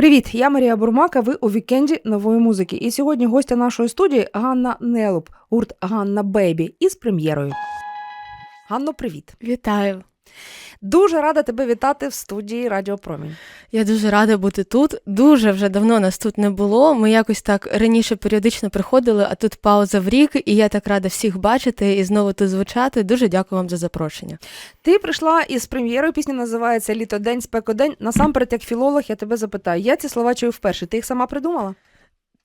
Привіт, я Марія Бурмака. Ви у вікенді нової музики. І сьогодні гостя нашої студії Ганна Нелуб, гурт Ганна Бейбі із прем'єрою. Ганно, привіт! Вітаю! Дуже рада тебе вітати в студії Радіо Промінь. Я дуже рада бути тут. Дуже вже давно нас тут не було. Ми якось так раніше періодично приходили, а тут пауза в рік, і я так рада всіх бачити і знову тут звучати. Дуже дякую вам за запрошення. Ти прийшла із прем'єрою. Пісня називається Літодень, спекодень. Насамперед, як філолог, я тебе запитаю. Я ці слова чую вперше. Ти їх сама придумала?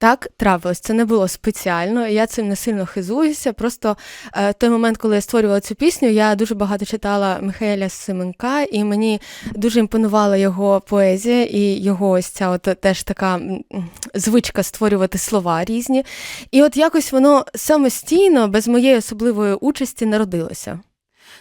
Так трапилось, це не було спеціально. Я цим не сильно хизуюся. Просто е, той момент, коли я створювала цю пісню, я дуже багато читала Михайля Семенка, і мені дуже імпонувала його поезія і його ось ця от теж така звичка створювати слова різні. І от якось воно самостійно, без моєї особливої участі, народилося.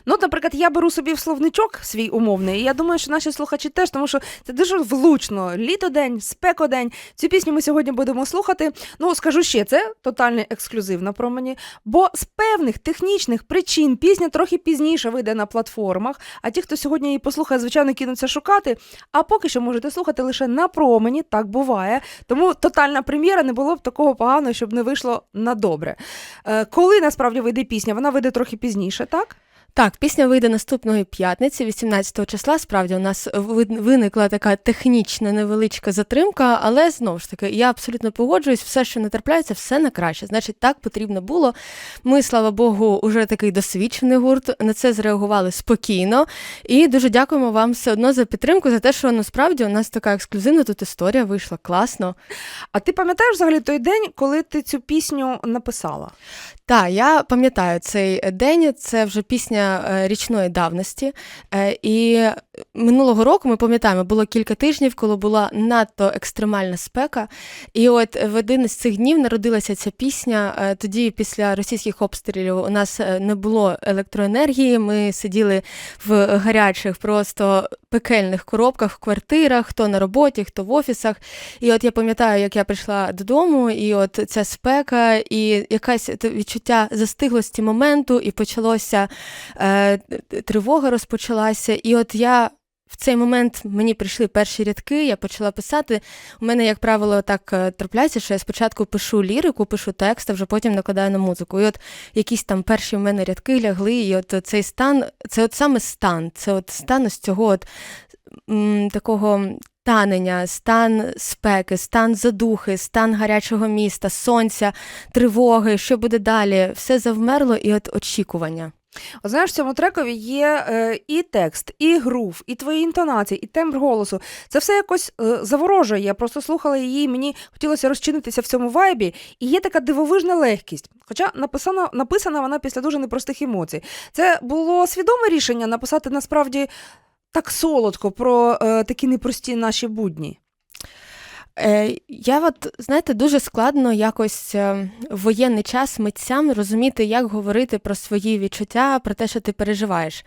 Ну, наприклад, я беру собі в словничок свій умовний, і я думаю, що наші слухачі теж, тому що це дуже влучно. Літодень, спекодень. Цю пісню ми сьогодні будемо слухати. Ну, скажу ще, це тотальний ексклюзив на промені, бо з певних технічних причин пісня трохи пізніше вийде на платформах. А ті, хто сьогодні її послухає, звичайно, кинуться шукати. А поки що можете слухати лише на промені, так буває. Тому тотальна прем'єра не було б такого поганого, щоб не вийшло на добре. Е, коли насправді вийде пісня, вона вийде трохи пізніше, так? Так, пісня вийде наступної п'ятниці, 18 числа. Справді у нас виникла така технічна невеличка затримка, але знову ж таки, я абсолютно погоджуюсь, все, що не трапляється, все на краще. Значить, так потрібно було. Ми, слава Богу, вже такий досвідчений гурт. На це зреагували спокійно. І дуже дякуємо вам все одно за підтримку, за те, що насправді у нас така ексклюзивна тут історія вийшла класно. А ти пам'ятаєш взагалі той день, коли ти цю пісню написала? Так, я пам'ятаю цей день. Це вже пісня е, річної давності. Е, і минулого року ми пам'ятаємо, було кілька тижнів, коли була надто екстремальна спека. І от в один із цих днів народилася ця пісня. Е, тоді, після російських обстрілів, у нас не було електроенергії. Ми сиділи в гарячих, просто пекельних коробках в квартирах, хто на роботі, хто в офісах. І от я пам'ятаю, як я прийшла додому, і от ця спека, і якась відчуття відчуття застиглості моменту, і почалося е, тривога розпочалася. І от я. В цей момент мені прийшли перші рядки, я почала писати. У мене, як правило, так е, трапляється, що я спочатку пишу лірику, пишу текст, а вже потім накладаю на музику. І от якісь там перші в мене рядки лягли, і от цей стан, це от саме стан, це от стан ось цього от такого танення, стан спеки, стан задухи, стан гарячого міста, сонця, тривоги, що буде далі, все завмерло і от очікування. От знаєш, в цьому трекові є е, і текст, і грув, і твої інтонації, і тембр голосу. Це все якось е, заворожує. Я просто слухала її, мені хотілося розчинитися в цьому вайбі, і є така дивовижна легкість. Хоча написана написана вона після дуже непростих емоцій. Це було свідоме рішення написати насправді так солодко про е, такі непрості наші будні? Е, Я от, знаєте, дуже складно якось е, в воєнний час митцям розуміти, як говорити про свої відчуття, про те, що ти переживаєш,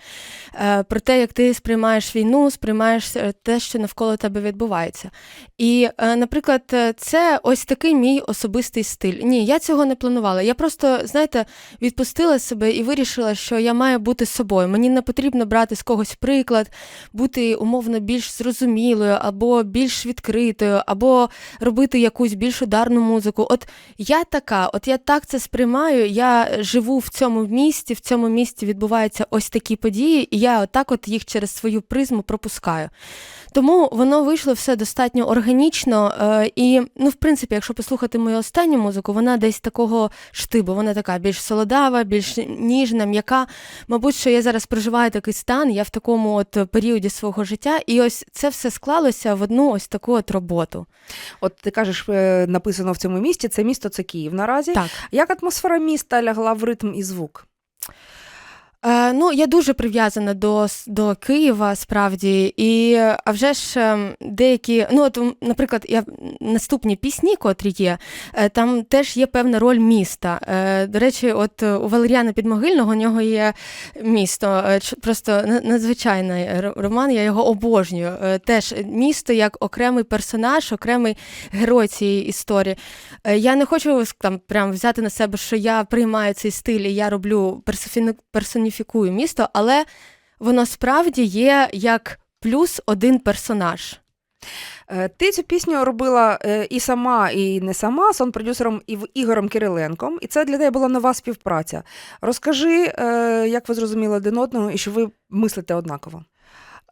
е, про те, як ти сприймаєш війну, сприймаєш те, що навколо тебе відбувається. І, наприклад, це ось такий мій особистий стиль. Ні, я цього не планувала. Я просто, знаєте, відпустила себе і вирішила, що я маю бути собою. Мені не потрібно брати з когось приклад, бути умовно більш зрозумілою або більш відкритою, або робити якусь більш ударну музику. От я така, от я так це сприймаю. Я живу в цьому місті, в цьому місті відбуваються ось такі події, і я отак от їх через свою призму пропускаю. Тому воно вийшло все достатньо органічно. Е, і, ну, в принципі, якщо послухати мою останню музику, вона десь такого штибу, вона така більш солодава, більш ніжна, м'яка. Мабуть, що я зараз проживаю такий стан, я в такому от періоді свого життя, і ось це все склалося в одну ось таку от роботу. От ти кажеш, е, написано в цьому місті, це місто це Київ наразі. Так. Як атмосфера міста лягла в ритм і звук? Е, ну, я дуже прив'язана до до Києва справді, і а вже ж ем, деякі, ну от, наприклад, я наступні пісні, котрі є, е, там теж є певна роль міста. Е, до речі, от у Валеріана Підмогильного у нього є місто, просто надзвичайний роман, я його обожнюю. Теж місто як окремий персонаж, окремий герой цієї історії. Я не хочу там прям взяти на себе, що я приймаю цей стиль і я роблю персоніфікацію персоніфікую місто, але воно справді є як плюс один персонаж. Е, Ти цю пісню робила е, і сама, і не сама, сон продюсером Ігорем Кириленком, і це для тебе була нова співпраця. Розкажи, е, як ви зрозуміли один одного і що ви мислите однаково.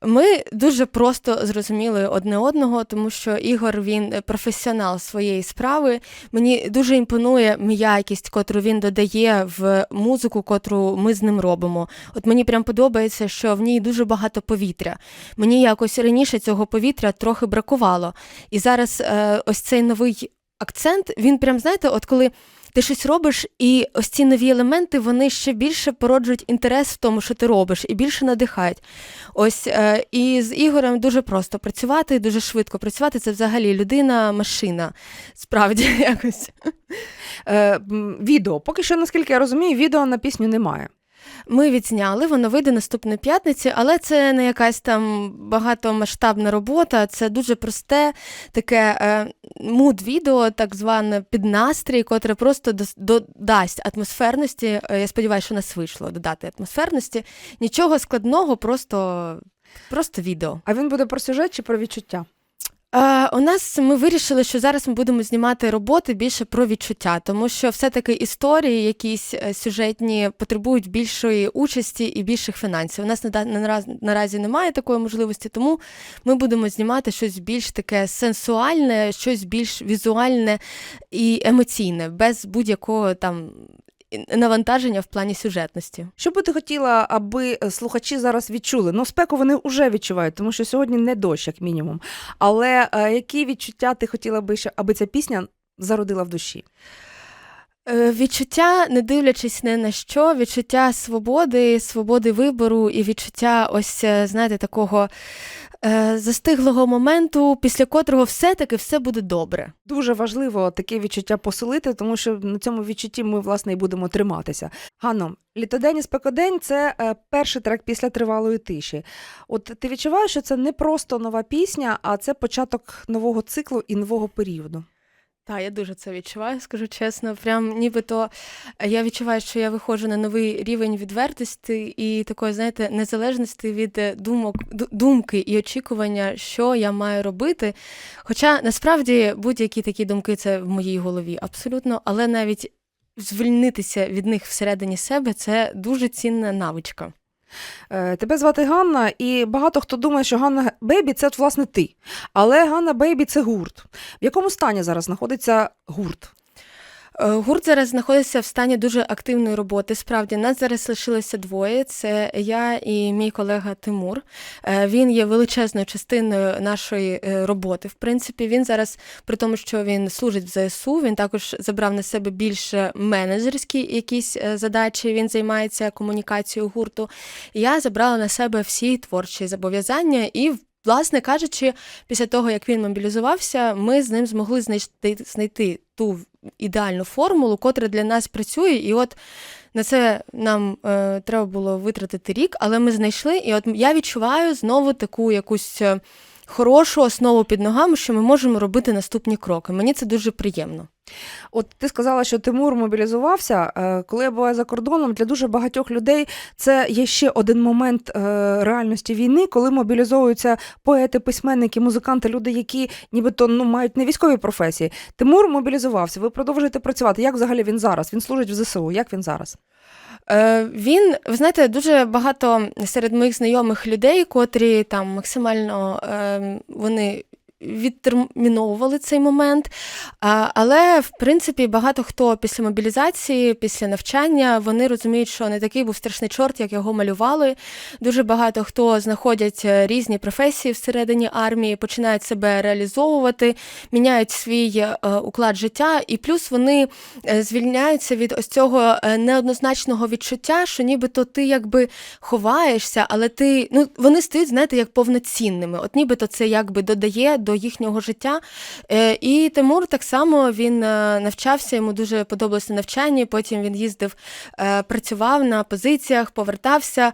Ми дуже просто зрозуміли одне одного, тому що Ігор він професіонал своєї справи. Мені дуже імпонує м'якість, котру він додає в музику, котру ми з ним робимо. От мені прям подобається, що в ній дуже багато повітря. Мені якось раніше цього повітря трохи бракувало. І зараз е, ось цей новий акцент, він прям знаєте, от коли. Ти щось робиш, і ось ці нові елементи вони ще більше породжують інтерес в тому, що ти робиш, і більше надихають. Ось е, і з Ігорем дуже просто працювати, дуже швидко працювати. Це взагалі людина, машина. Справді якось. Е, відео. Поки що, наскільки я розумію, відео на пісню немає. Ми відзняли, воно вийде наступної п'ятниці, але це не якась там багатомасштабна робота. Це дуже просте таке е, муд-відео, так зване під настрій, котре просто додасть атмосферності. Е, Я сподіваюся, що нас вийшло додати атмосферності. Нічого складного, просто, просто відео. А він буде про сюжет чи про відчуття? Е, у нас ми вирішили, що зараз ми будемо знімати роботи більше про відчуття, тому що все-таки історії, якісь е, сюжетні, потребують більшої участі і більших фінансів. У нас наразі немає такої можливості, тому ми будемо знімати щось більш таке сенсуальне, щось більш візуальне і емоційне, без будь-якого там навантаження в плані сюжетності. Що би ти хотіла, аби слухачі зараз відчули? Ну, спеку вони вже відчувають, тому що сьогодні не дощ, як мінімум. Але е, які відчуття ти хотіла би, аби ця пісня зародила в душі? Е, Відчуття, не дивлячись ні на що, відчуття свободи, свободи вибору і відчуття ось, е, знаєте, такого застиглого моменту, після котрого все-таки все буде добре. Дуже важливо таке відчуття посилити, тому що на цьому відчутті ми власне і будемо триматися. Ганно, літодень і спекодень це е, перший трек після тривалої тиші. От ти відчуваєш, що це не просто нова пісня, а це початок нового циклу і нового періоду. Так, я дуже це відчуваю, скажу чесно. Прям нібито е, я відчуваю, що я виходжу на новий рівень відвертості і такої, знаєте, незалежності від е, думок, думки і очікування, що я маю робити. Хоча насправді будь-які такі думки це в моїй голові абсолютно, але навіть звільнитися від них всередині себе це дуже цінна навичка. Е, Тебе звати Ганна, і багато хто думає, що Ганна Бейбі це власне ти. Але Ганна Бейбі це гурт. В якому стані зараз знаходиться гурт? Е, Гурт зараз знаходиться в стані дуже активної роботи. Справді нас зараз лишилося двоє. Це я і мій колега Тимур. Е, Він є величезною частиною нашої е, роботи. В принципі, він зараз, при тому, що він служить в ЗСУ, він також забрав на себе більше менеджерські якісь задачі. Він займається комунікацією гурту. Я забрала на себе всі творчі зобов'язання і. Власне кажучи, після того, як він мобілізувався, ми з ним змогли знайти, знайти ту ідеальну формулу, котра для нас працює. І от на це нам е, треба було витратити рік, але ми знайшли. І от я відчуваю знову таку якусь е, хорошу основу під ногами, що ми можемо робити наступні кроки. Мені це дуже приємно. От ти сказала, що Тимур мобілізувався. Е, Коли я була за кордоном, для дуже багатьох людей це є ще один момент е, реальності війни, коли мобілізовуються поети, письменники, музиканти, люди, які нібито ну мають не військові професії. Тимур мобілізувався. Ви продовжуєте працювати. Як взагалі він зараз? Він служить в ЗСУ. Як він зараз? Е, він, ви знаєте, дуже багато серед моїх знайомих людей, котрі там максимально е, вони відтерміновували цей момент. Але, в принципі, багато хто після мобілізації, після навчання, вони розуміють, що не такий був страшний чорт, як його малювали. Дуже багато хто знаходять е, різні професії всередині армії, починають себе реалізовувати, міняють свій е, уклад життя, і плюс вони е, звільняються від ось цього неоднозначного відчуття, що нібито ти якби ховаєшся, але ти ну вони стають, знаєте, як повноцінними. От нібито це якби додає до їхнього життя. Е, І Тимур так само він е, навчався, йому дуже подобалося навчання. Потім він їздив, е, працював на позиціях, повертався.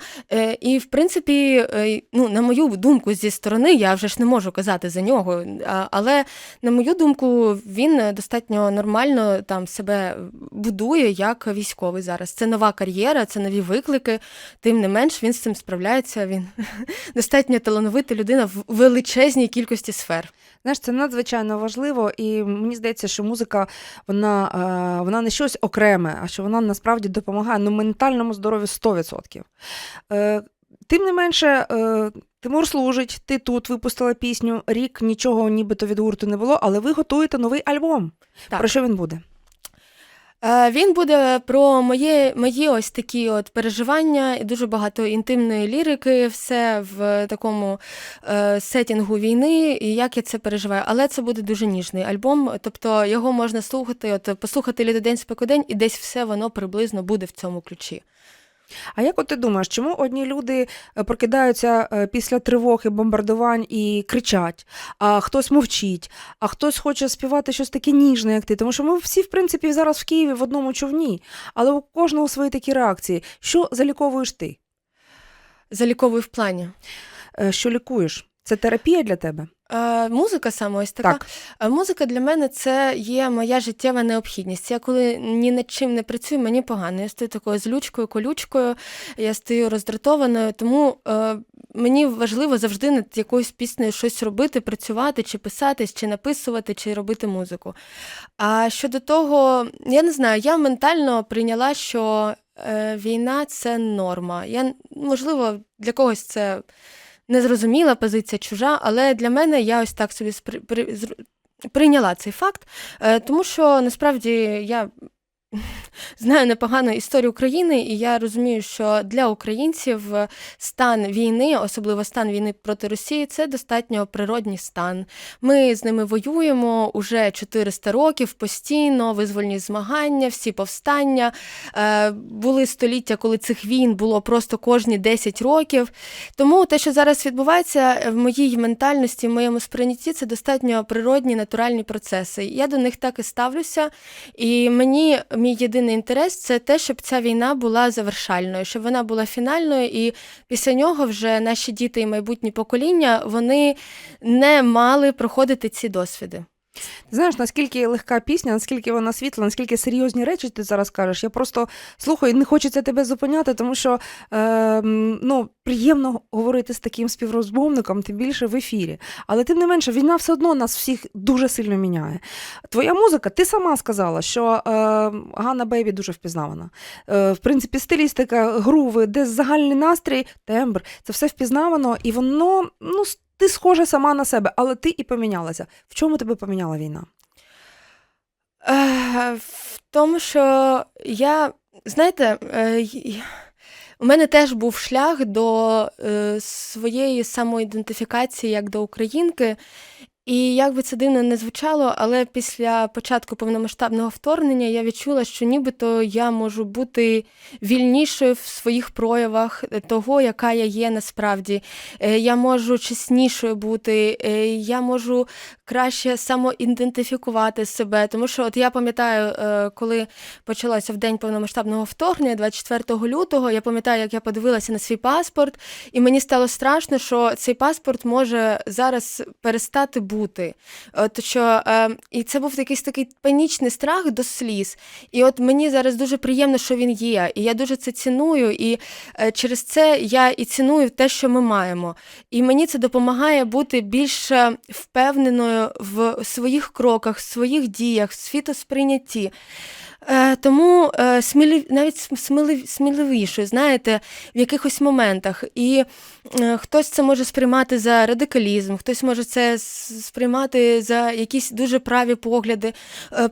І, в принципі, ну, на мою думку, зі сторони, я вже ж не можу казати за нього. Але на мою думку, він достатньо нормально там себе будує як військовий зараз. Це нова кар'єра, це нові виклики. Тим не менш, він з цим справляється. Він достатньо талановита людина в величезній кількості сфер. Тепер. Знаєш, це надзвичайно важливо, і мені здається, що музика вона, е, вона не щось окреме, а що вона насправді допомагає ну, ментальному здоров'ю 100%. Е, Тим не менше, е, Тимур служить, ти тут випустила пісню, рік нічого нібито від гурту не було, але ви готуєте новий альбом. Так. Про що він буде? Е, Він буде про моє, мої ось такі от переживання і дуже багато інтимної лірики, все в такому е, сетінгу війни, і як я це переживаю. Але це буде дуже ніжний альбом, тобто його можна слухати, от послухати літодень спекодень, і десь все воно приблизно буде в цьому ключі. А як от ти думаєш, чому одні люди е, прокидаються е, після тривог і бомбардувань і кричать, а хтось мовчить, а хтось хоче співати щось таке ніжне, як ти? Тому що ми всі, в принципі, зараз в Києві в одному човні, але у кожного свої такі реакції. Що заліковуєш ти? Заліковую в плані. Е, Що лікуєш? Це терапія для тебе? Е, музика саме ось така. Так. Е, Музика для мене це є моя життєва необхідність. Я коли ні над чим не працюю, мені погано. Я стою такою злючкою, колючкою, я стою роздратованою. Тому е, мені важливо завжди над якоюсь піснею щось робити, працювати, чи писати, чи написувати, чи робити музику. А щодо того, я не знаю, я ментально прийняла, що е, війна це норма. Я, можливо, для когось це незрозуміла позиція чужа, але для мене я ось так собі спри, прийняла цей факт, е, тому що насправді я знаю непогану історію України, і я розумію, що для українців е, стан війни, особливо стан війни проти Росії, це достатньо природній стан. Ми з ними воюємо уже 400 років постійно, визвольні змагання, всі повстання. Е, Були століття, коли цих війн було просто кожні 10 років. Тому те, що зараз відбувається в моїй ментальності, в моєму сприйнятті, це достатньо природні, натуральні процеси. Я до них так і ставлюся. І мені мій єдиний інтерес це те, щоб ця війна була завершальною, щоб вона була фінальною, і після нього вже наші діти і майбутні покоління вони не мали проходити ці досвіди. Ти знаєш, наскільки легка пісня, наскільки вона світла, наскільки серйозні речі ти зараз кажеш. Я просто слухаю, не хочеться тебе зупиняти, тому що е, ну, приємно говорити з таким співрозмовником, тим більше в ефірі. Але тим не менше, війна все одно нас всіх дуже сильно міняє. Твоя музика, ти сама сказала, що е, Ганна Бейбі дуже впізнавана. Е, в принципі, стилістика, груви, де загальний настрій, тембр, це все впізнавано, і воно ну, ти схожа сама на себе, але ти і помінялася. В чому тебе поміняла війна? Е, В тому, що я, знаєте, е, у мене теж був шлях до е, своєї самоідентифікації як до українки. І як би це дивно не звучало, але після початку повномасштабного вторгнення я відчула, що нібито я можу бути вільнішою в своїх проявах того, яка я є насправді. Е, Я можу чеснішою бути, е, я можу краще самоідентифікувати себе. Тому що от я пам'ятаю, е, коли почалося в день повномасштабного вторгнення, 24 лютого, я пам'ятаю, як я подивилася на свій паспорт, і мені стало страшно, що цей паспорт може зараз перестати бути. От що, е, і це був якийсь такий панічний страх до сліз. І от мені зараз дуже приємно, що він є. І я дуже це ціную. І е, через це я і ціную те, що ми маємо. І мені це допомагає бути більш впевненою в своїх кроках, в своїх діях, в світосприйнятті. Е, тому е, смілі, навіть см- смілив, сміливішою, знаєте, в якихось моментах. І е, хтось це може сприймати за радикалізм, хтось може це сприймати за якісь дуже праві погляди.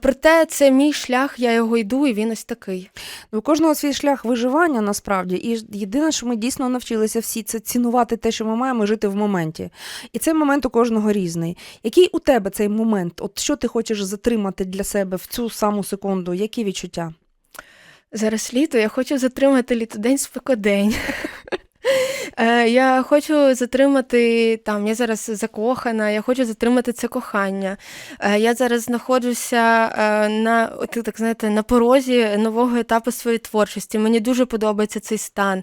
Проте це мій шлях, я його йду, і він ось такий. Ну, У кожного свій шлях виживання насправді. І єдине, що ми дійсно навчилися всі, це цінувати те, що ми маємо, жити в моменті. І цей момент у кожного різний. Який у тебе цей момент? От що ти хочеш затримати для себе в цю саму секунду? Які відчуття? Зараз літо, я хочу затримати літодень спекодень. Е, Я хочу затримати там, я зараз закохана, я хочу затримати це кохання. Е, Я зараз знаходжуся е, на так знаєте, на порозі нового етапу своєї творчості. Мені дуже подобається цей стан.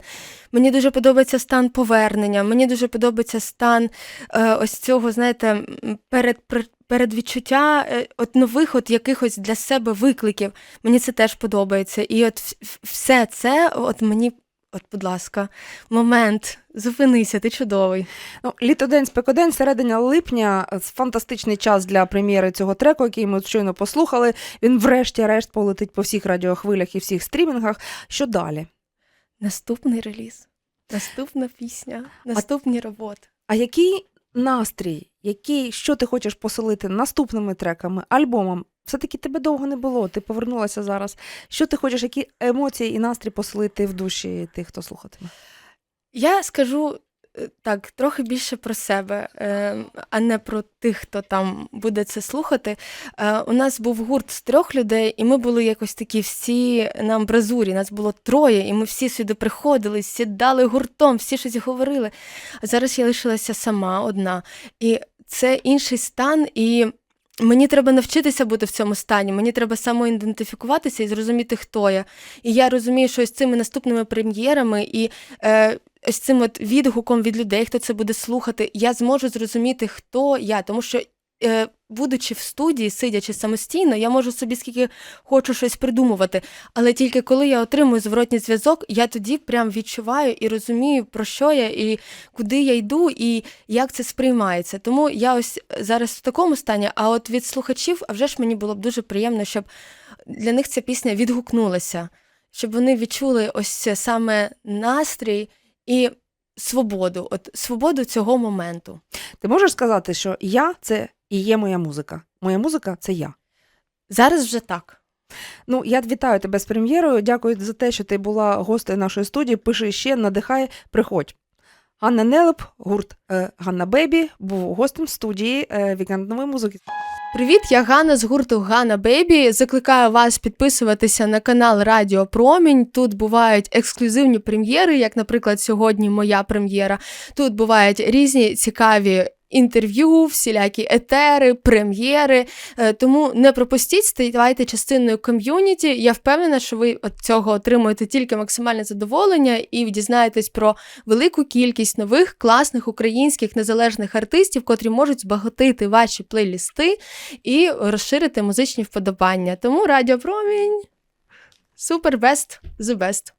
Мені дуже подобається стан повернення. Мені дуже подобається стан ось цього, знаєте, перед, пер- передвідчуття от нових от якихось для себе викликів. Мені це теж подобається. І от все це от мені от, будь ласка, момент, зупинися, ти чудовий. Ну, літодень, спекодень, середина липня фантастичний час для прем'єри цього треку, який ми щойно послухали. Він, врешті-решт, полетить по всіх радіохвилях і всіх стрімінгах. Що далі? Наступний реліз, наступна пісня, наступні роботи. А який настрій, який, що ти хочеш поселити наступними треками, альбомом? Все-таки тебе довго не було, ти повернулася зараз. Що ти хочеш, які емоції і настрій поселити в душі тих, хто слухатиме? Я скажу так, трохи більше про себе, е, а не про тих, хто там буде це слухати. Е, У нас був гурт з трьох людей, і ми були якось такі всі на амбразурі. Нас було троє, і ми всі сюди приходили, сідали гуртом, всі щось говорили. А зараз я лишилася сама одна. І це інший стан, і мені треба навчитися бути в цьому стані. Мені треба самоідентифікуватися і зрозуміти, хто я. І я розумію, що з цими наступними прем'єрами і е, ось цим от відгуком від людей, хто це буде слухати, я зможу зрозуміти, хто я. Тому що, е, будучи в студії, сидячи самостійно, я можу собі скільки хочу щось придумувати. Але тільки коли я отримую зворотній зв'язок, я тоді прям відчуваю і розумію, про що я, і куди я йду, і як це сприймається. Тому я ось зараз в такому стані. А от від слухачів, а вже ж мені було б дуже приємно, щоб для них ця пісня відгукнулася, щоб вони відчули ось саме настрій і свободу, от свободу цього моменту. Ти можеш сказати, що я це і є моя музика. Моя музика це я. Зараз вже так. Ну, я вітаю тебе з прем'єрою. Дякую за те, що ти була гостею нашої студії. Пиши ще, надихай, приходь. Ганна Нелеп, гурт е, Ганна Бейбі, був гостем студії е, Вікенд нової музики. Привіт, я Ганна з гурту Ганна Бейбі. Закликаю вас підписуватися на канал Радіо Промінь. Тут бувають ексклюзивні прем'єри, як, наприклад, сьогодні моя прем'єра. Тут бувають різні цікаві. Інтерв'ю, всілякі етери, прем'єри. Е, Тому не пропустіть, ставайте частиною ком'юніті. Я впевнена, що ви від цього отримуєте тільки максимальне задоволення і дізнаєтесь про велику кількість нових класних українських незалежних артистів, котрі можуть збагатити ваші плейлісти і розширити музичні вподобання. Тому Радіо Промінь супер бест, the best.